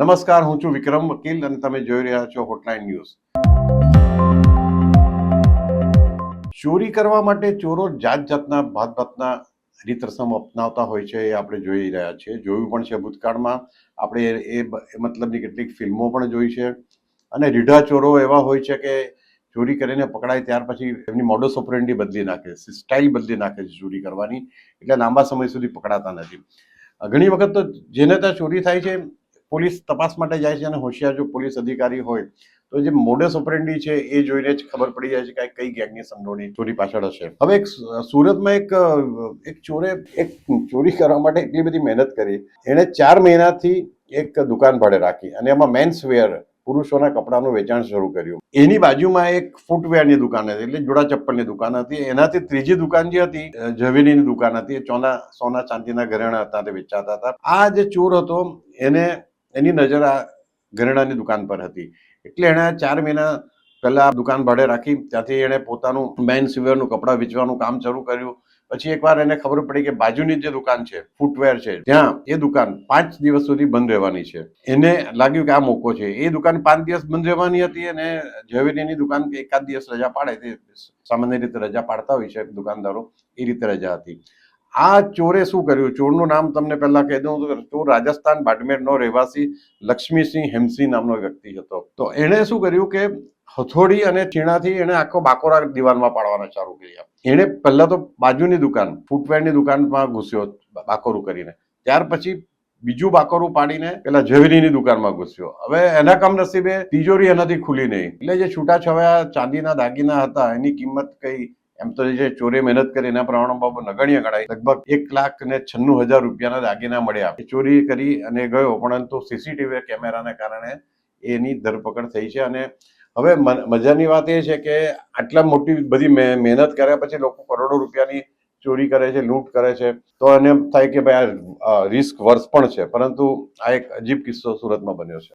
નમસ્કાર, હું છું વિક્રમ વકીલ અને તમે જોઈ રહ્યા છો હોટલાઇન ન્યૂઝ ચોરી કરવા માટે ચોરો જાત જાતના ભાત ભાતના રીત રસમ અપનાવતા હોય છે એ આપણે જોઈ રહ્યા છીએ. જોયું પણ છે ભૂતકાળમાં. આપણે એ- મતલબની કેટલીક ફિલ્મો પણ જોઈ છે. અને રીઢા ચોરો એવા હોય છે કે ચોરી કરીને પકડાય ત્યાર પછી એમની મોડસ ઓપરેન્ડી બદલી નાખે છે સ્ટાઇલ બદલી નાખે છે ચોરી કરવાની. એટલે લાંબા સમય સુધી પકડાતા નથી. ઘણી વખત તો જેને ત્યાં ચોરી થાય છે પોલીસ તપાસ માટે જાય છે અને હોશિયાર જો પોલીસ અધિકારી હોય, તો જે મોડસ ઓપરેન્ડી છે એ જોઈને જ ખબર પડી જાય છે કે કઈ ગેંગની સંડોવણી ચોરી પાછળ હશે. હવે એક સુરતમાં એક એક ચોરે, એક ચોરી કરવા માટે એટલી બધી મહેનત કરી. એણે ચાર મહિનાથી એક દુકાન ભાડે રાખી અને એમાં મેન્સ વેર પુરુષોના કપડાનું વેચાણ શરૂ કર્યું. એની બાજુમાં એક ફૂટવેરની દુકાન હતી, એટલે જોડા ચપ્પલની દુકાન હતી. એનાથી ત્રીજી દુકાન જે હતી ઝવેરીની દુકાન હતી. એ ચોના, સોના ચાંદીના ઘરેણા હતા, તે વેચાતા હતા. આ જે ચોર હતો, એને એની નજર આ ઘરેણાની દુકાન પર હતી. એટલે એણે ચાર મહિના પહેલા દુકાન ભાડે રાખી, ત્યાંથી એણે પોતાનું મેન સિવેરનું કપડાં વેચવાનું કામ શરૂ કર્યું. પછી એકવાર એને ખબર પડી કે બાજુની જે દુકાન છે, ફૂટવેર છે, ત્યાં એ દુકાન પાંચ દિવસ સુધી બંધ રહેવાની છે. એને લાગ્યું કે આ મોકો છે. એ દુકાન પાંચ દિવસ બંધ રહેવાની હતી અને ઝવેરીની દુકાન એકાદ દિવસ રજા પાડે તે સામાન્ય રીતે રજા પાડતા હોય છે દુકાનદારો, એ રીતે રજા હતી. આ ચોરે શું કર્યું? ચોરનું નામ તમને પહેલા કહી દઉં ચોર રાજસ્થાન બાડમેરનો રહેવાસી લક્ષ્મીસિંહ હેમસિંહ નામનો વ્યક્તિ હતો. તો એણે શું કર્યું કે હથોડી અને ચીણાથી એણે આખો બાકોરા દિવાલમાં પાડવાના ચાલુ કર્યા. એણે પહેલા તો બાજુની દુકાન, ફૂટવેરની દુકાનમાં ઘૂસ્યો બાકોરું કરીને. ત્યાર પછી બીજું બાકોરું પાડીને પેલા ઝવેરીની દુકાનમાં ઘૂસ્યો. હવે એના કમનસીબે તિજોરી એનાથી ખુલી નહીં. એટલે જે છૂટાછવાયા ચાંદીના દાગીના હતા એની કિંમત કઈ એમ તો જે ચોરી મહેનત કરી એના પ્રમાણે બાબુ નગણ્ય ગણાય. લગભગ એક લાખ ને છન્નું હજાર રૂપિયાના દાગીના મળ્યા. એ ચોરી કરી અને ગયો, પરંતુ સીસીટીવી કેમેરાને કારણે એની ધરપકડ થઈ છે અને હવે મજાની વાત એ છે કે આટલા મોટી બધી મહે- મહેનત કર્યા પછી લોકો કરોડો રૂપિયાની ચોરી કરે છે, લૂંટ કરે છે. તો એને એમ થાય કે ભાઈ આ રિસ્ક વર્ષ પણ છે, પરંતુ આ એક અજીબ કિસ્સો સુરતમાં બન્યો છે.